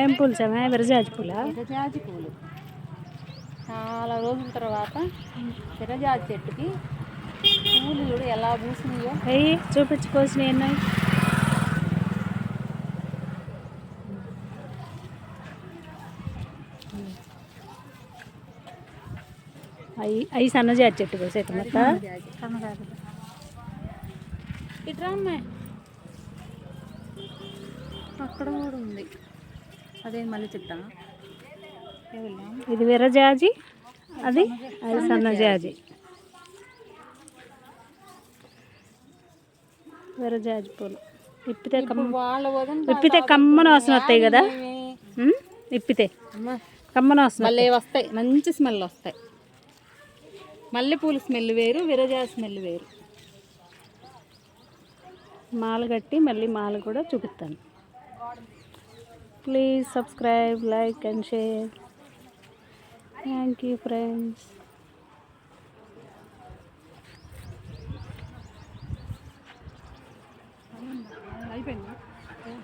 ఏం పూలు సమా విరజాజి పూలా విరజాజి పూలు చాలా రోజుల తర్వాత విరజాజి చెట్టుకి పూలు చూడు ఎలా పూసినాయో అయ్యి చూపించి కోసినాయి ఎన్నాయి అవి సన్నజాతి చెట్టు కోసే మొత్త ఇట్రా అమ్మాయి అక్కడ కూడా ఉంది అదే మళ్ళీ చెప్తాను ఇది విరజాజి అది అది సన్నజాజి విరజాజి పూలు ఇప్పితే ఇప్పితే కమ్మన వాసన వస్తాయి కదా ఇప్పితే కమ్మన వాసన మళ్ళీ వస్తాయి మంచి స్మెల్ వస్తాయి మల్లెపూల స్మెల్ వేరు విరజాజి స్మెల్ వేరు మాల కట్టి మళ్ళీ మాల కూడా చూపిస్తాను Please subscribe, like and share. Thank you, friends.